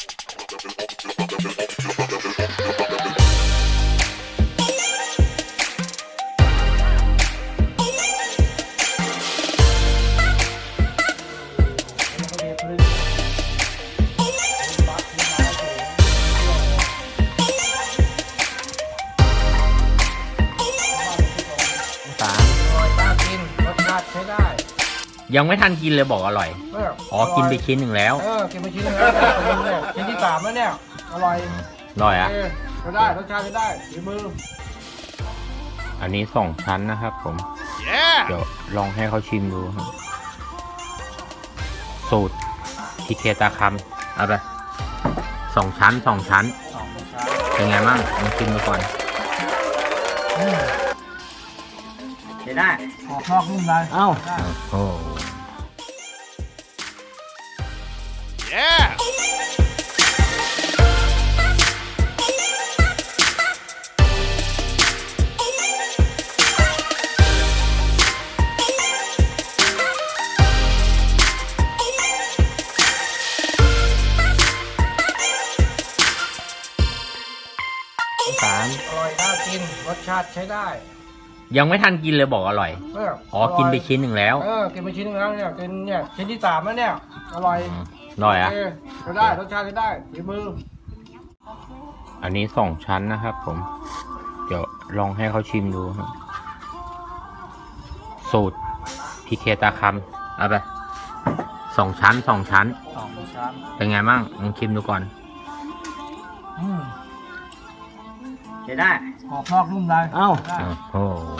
ส ยังไม่ทันกินเลยบอกอร่อยเอออ๋อ กินไปชิ้นหนึ่งแล้ว เออกินไปชิ้นหนึงแล้วเนี่ยชิ้นที่สามแล้วเนี่ย อร่อยอร่อยอะ เออใช้ได้รสชาติใช้ได้ฝีมือ อันนี้สองชั้นนะครับผม เดี๋ยวลองให้เขาชิมดูครับ สูตรพีเคตาคำเอาไปสองชั้นสองชั้นสองชั้น เป็นไงบ้างลองชิมดูก่อน อืมใช้ได้กรอบนอกนุ่มในเอ้าได้โอ้สามอร่อยน่ากินรสชาติใช้ได้ ยังไม่ทันกินเลยบอกอร่อยเอออ๋อกินไปชิ้นหนึ่งแล้วเออกินไปชิ้นหนึงแล้วเนี่ยกินเนี่ยชิ้นที่สามแล้วเนี่ยอร่อยอืมอร่อยอะเออใช้ได้รสชาติใช้ได้ฝีมืออันนี้สองชั้นนะครับผม เดี๋ยวลองให้เขาชิมดูครับสูตรพีเคตาคำเอาไปสองชั้นสองชั้น สองชั้นเป็นไงบ้างลองชิมดูก่อน อืม ใช้ได้กรอบนอกนุ่มใน เอ้าได้โอ้โห